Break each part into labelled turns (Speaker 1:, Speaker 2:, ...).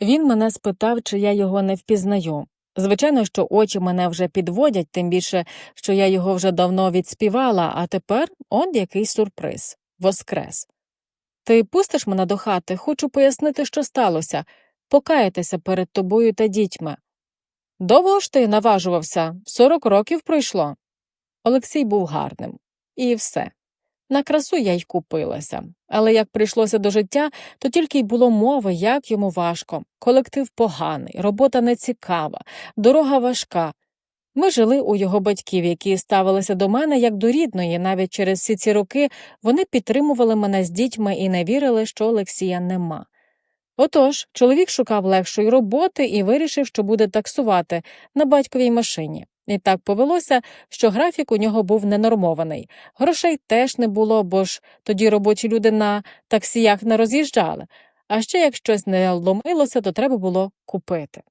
Speaker 1: Він мене спитав, чи я його не впізнаю. Звичайно, що очі мене вже підводять, тим більше, що я його вже давно відспівала, а тепер он який сюрприз воскрес. Ти пустиш мене до хати, хочу пояснити, що сталося, покаятися перед тобою та дітьми. Довго ж ти наважувався, сорок років пройшло. Олексій був гарним. І все. На красу я й купилася. Але як прийшлося до життя, то тільки й було мови, як йому важко. Колектив поганий, робота нецікава, дорога важка. Ми жили у його батьків, які ставилися до мене як до рідної. Навіть через всі ці роки вони підтримували мене з дітьми і не вірили, що Олексія нема. Отож, чоловік шукав легшої роботи і вирішив, що буде таксувати на батьковій машині. І так повелося, що графік у нього був ненормований. Грошей теж не було, бо ж тоді робочі люди на таксіях не роз'їжджали. А ще як щось не ломилося, то треба було купити.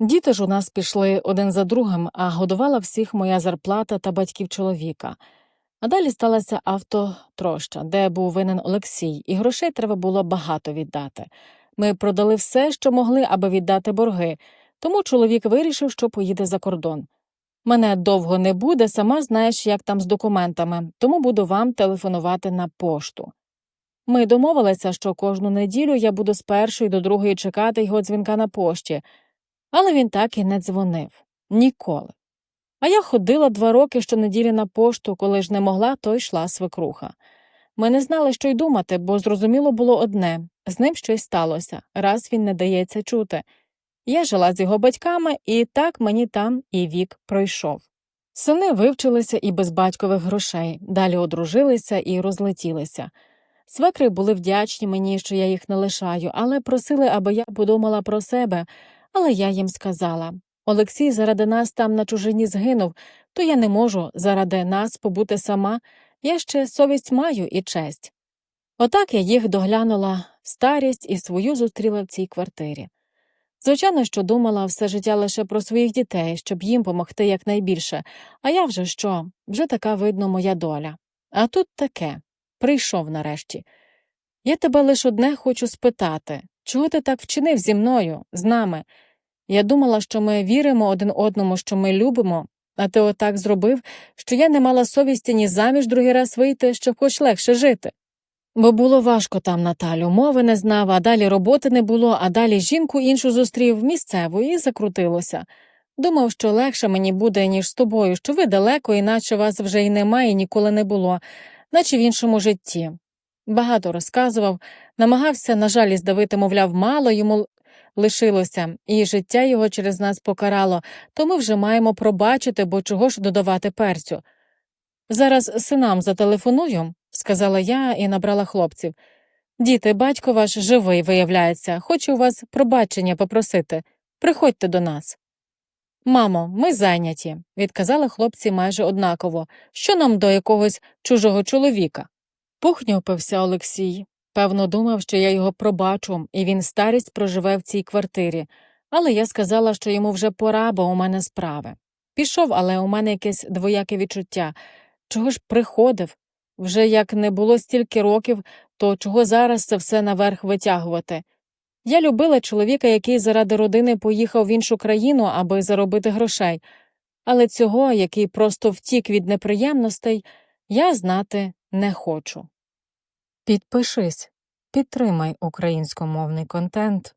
Speaker 1: Діти ж у нас пішли один за другим, а годувала всіх моя зарплата та батьків чоловіка. А далі сталася автотроща, де був винен Олексій, і грошей треба було багато віддати. Ми продали все, що могли, аби віддати борги, тому чоловік вирішив, що поїде за кордон. Мене довго не буде, сама знаєш, як там з документами, тому буду вам телефонувати на пошту. Ми домовилися, що кожну неділю я буду з першої до другої чекати його дзвінка на пошті, але він так і не дзвонив ніколи. А я ходила два роки щонеділі на пошту, коли ж не могла, то йшла свекруха. Ми не знали, що й думати, бо зрозуміло було одне з ним щось сталося, раз він не дається чути. Я жила з його батьками, і так мені там і вік пройшов. Сини вивчилися і без батькових грошей, далі одружилися і розлетілися. Свекри були вдячні мені, що я їх не лишаю, але просили, аби я подумала про себе, але я їм сказала Олексій заради нас там на чужині згинув, то я не можу заради нас побути сама, я ще совість маю і честь. Отак я їх доглянула старість і свою зустріла в цій квартирі. Звичайно, що думала все життя лише про своїх дітей, щоб їм помогти якнайбільше, а я вже що, вже така видно моя доля. А тут таке прийшов нарешті. Я тебе лише одне хочу спитати чого ти так вчинив зі мною, з нами? Я думала, що ми віримо один одному, що ми любимо, а ти отак зробив, що я не мала совісті ні заміж другий раз вийти, щоб хоч легше жити. Бо було важко там, Наталю, мови не знав, а далі роботи не було, а далі жінку іншу зустрів місцеву і закрутилося. Думав, що легше мені буде, ніж з тобою, що ви далеко, іначе вас вже й немає ніколи не було, наче в іншому житті. Багато розказував, намагався, на жаль, здавити, мовляв, мало йому лишилося, і життя його через нас покарало, то ми вже маємо пробачити, бо чого ж додавати перцю. Зараз синам зателефоную, сказала я і набрала хлопців. Діти, батько ваш живий, виявляється, хочу у вас пробачення попросити. Приходьте до нас. Мамо, ми зайняті, відказали хлопці майже однаково. Що нам до якогось чужого чоловіка? Пухньопився Олексій. Певно, думав, що я його пробачу, і він старість проживе в цій квартирі, але я сказала, що йому вже пора, бо у мене справи. Пішов, але у мене якесь двояке відчуття. Чого ж приходив? Вже як не було стільки років, то чого зараз це все наверх витягувати? Я любила чоловіка, який заради родини поїхав в іншу країну, аби заробити грошей, але цього, який просто втік від неприємностей, я знати не хочу. Підпишись, підтримай українськомовний контент.